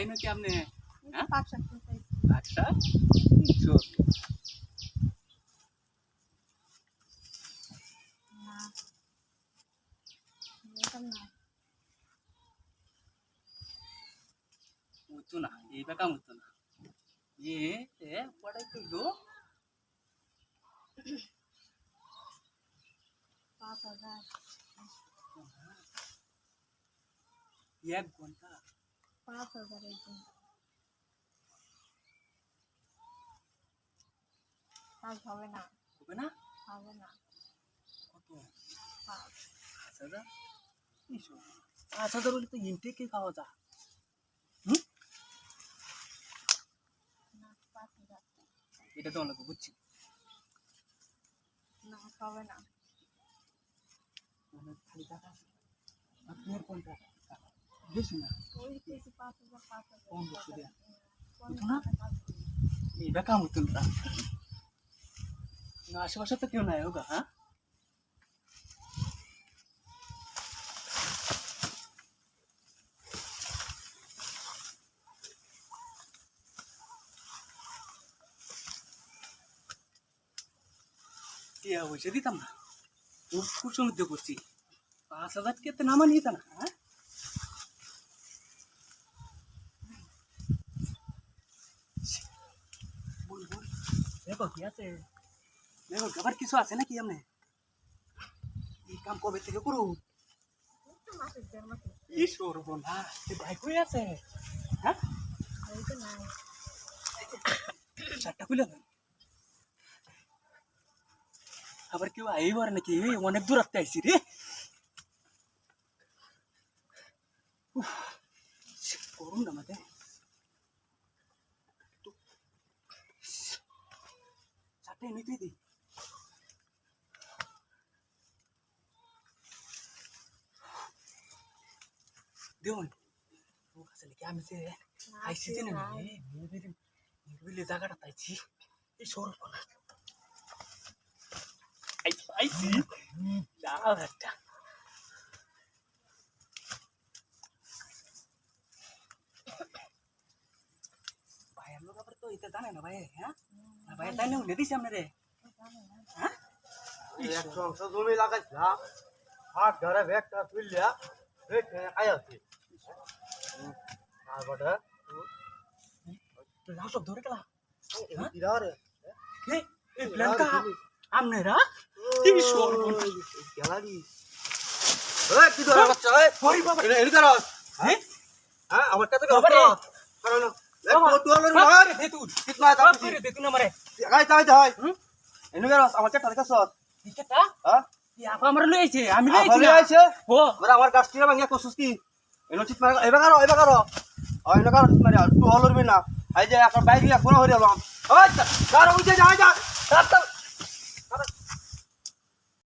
ভাই নাকি আপনি হ্যাঁ? পাঁচ সাত বছর আচ্ছা চোর না এরকম না পাঁচ হাজার একজন পাঁচ হবে না। হবে না? হবে না। কত? পাঁচ। হাজার? পাঁচ হাজার হলে তো ইনটেকে খাওয়া যা এটা তো অনেক বুঝছি। না হবে না। মানে খালি টাকা আর কোনটা বেশি না। না আশেপাশে তো কেউ নাই হোগা হ্যাঁ হয়েছে দিতাম না? খুব সমুদ্র করছি। পাঁচ হাজার কে তো নামা নিত না হ্যাঁ? কি আছে দেখো আবার কিছু আছে নাকি এমনি এই কাম কবে থেকে করো এই তো মাসের দেড় মাসে ঈশ্বর বন্ধা সে ভাই কই আছে হ্যাঁ ওই তো নাই চারটা খুলে দেন আবার কেউ আইবার নাকি অনেক দূর রাখতে আইসি রে উফ, গরম না মাঝে চারটে নিতে দি দেখুন ও কাছে নাকি আমি যে আইসি যে না নির্বিলি নির্বিলি জায়গাটা পাইছি। এই আইসি আইসি দাঁড়াও একটা। এটা জানে না ভাই হ্যাঁ? ভাইয়ের তাই না উঠে দিছি আপনারে হ্যাঁ একশো অংশ জমি লাগাইছিলাম হাট ঘরে ব্যাগটা তুললিয়া ব্যাগ আয়াছি তারপরে লাউ সব ধরে গেলা এই এই প্ল্যানটা আপনারা এই সর্বনাশ। গ্যালারি। এই কি ধরে বাচ্চা এই? হরি বাবা। এটা এর করস হ্যাঁ? হ্যাঁ আমারটা তো বাবা রে। কারণ বাবা, এক তোর বাপ মার রে, দেখুন ঠিক না তা তাই তাই। হুম? এনে করস আমার চাটা টিকেটটা হ্যাঁ? এই আমার লইছে আমি লইছি আফালে না। ও। আমার গাছটিরা ভাঙিয়া কসুস কি? এনো চিত মারা এবার কারও এবার কারও। তুই হলরবি না। আই যে একটা বাইক নিয়ে ফোন গেলাম ওই উঠে যা যা।